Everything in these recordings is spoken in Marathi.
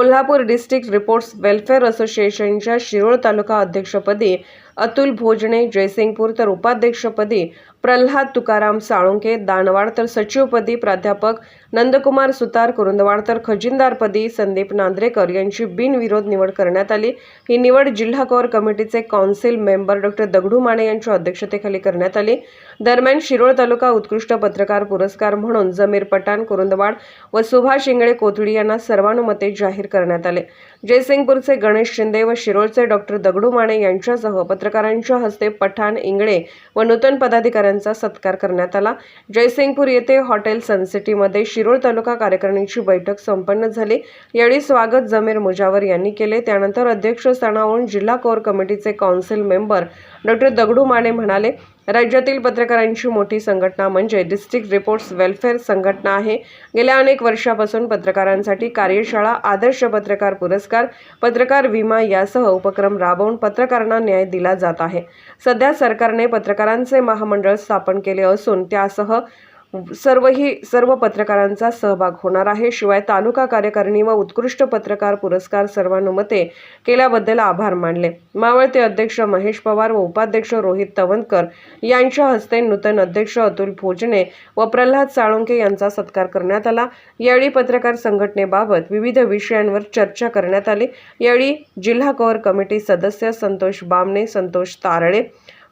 कोल्हापूर डिस्ट्रिक्ट रिपोर्ट्स वेलफेअर असोसिएशनच्या शिरोळ तालुका अध्यक्षपदी अतुल भोजने जयसिंगपूर तर उपाध्यक्षपदी प्रल्हाद तुकाराम साळुंके दानवाड तर सचिवपदी प्राध्यापक नंदकुमार सुतार कुरुंदवाड तर खजिनदारपदी संदीप नांद्रेकर यांची बिनविरोध निवड करण्यात आली. ही निवड जिल्हा कोर कमिटीचे council member doctor Dagdu Mane यांच्या अध्यक्षतेखाली करण्यात आली. दरम्यान शिरोळ तालुका उत्कृष्ट पत्रकार पुरस्कार म्हणून जमीर पठाण कुरुंदवाड व सुभाष इंगळे कोथळी यांना सर्वानुमते जाहीर करण्यात आले. जयसिंगपूरचे गणेश शिंदे व शिरोळचे डॉक्टर दगडू माने यांच्यासह पत्रकारांच्या हस्ते पठाण इंगळे व नूतन पदाधिकाऱ्यांचा सत्कार करण्यात आला. जयसिंगपूर येथे हॉटेल सनसिटीमध्ये शिरोळ तालुका कार्यकारिणीची बैठक संपन्न झाली. यावेळी स्वागत जमीर मुजावर यांनी केले. त्यानंतर अध्यक्षस्थानावरून जिल्हा कोर कमिटीचे council member doctor Dagdu Mane म्हणाले राज्यातील पत्रकारांची मोठी संघटना म्हणजे डिस्ट्रिक्ट रिपोर्ट्स वेलफेअर संघटना आहे. गेल्या अनेक वर्षापासून पत्रकारांसाठी कार्यशाळा आदर्श पत्रकार पुरस्कार पत्रकार विमा यासह उपक्रम राबवून पत्रकारांना न्याय दिला जात आहे. सध्या सरकारने पत्रकारांचे महामंडळ स्थापन केले असून त्यासह सर्वही सर्व पत्रकारांचा सहभाग होणार आहे. शिवाय तालुका कार्यकारिणी व उत्कृष्ट पत्रकार पुरस्कार सर्वानुमते केल्याबद्दल आभार मानले. मावळते अध्यक्ष महेश पवार व उपाध्यक्ष रोहित तवनकर यांच्या हस्ते नूतन अध्यक्ष अतुल भोजने व प्रल्हाद साळुंके यांचा सत्कार करण्यात आला. यावेळी पत्रकार संघटनेबाबत विविध विषयांवर चर्चा करण्यात आली. यावेळी जिल्हा कोर कमिटी सदस्य संतोष बामणे संतोष तारळे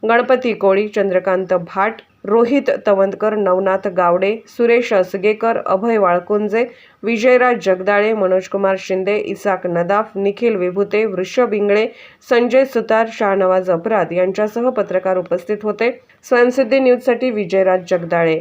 गणपती कोळी चंद्रकांत भाट रोहित तवंदकर नवनाथ गावडे सुरेश असगेकर अभय वाळकुंजे विजयराज जगदाळे मनोजकुमार शिंदे इसाक नदाफ निखिल विभुते वृषभ इंगळे संजय सुतार शाहनवाज अपराध यांच्यासह पत्रकार उपस्थित होते. स्वयंसिद्धी न्यूजसाठी विजयराज जगदाळे.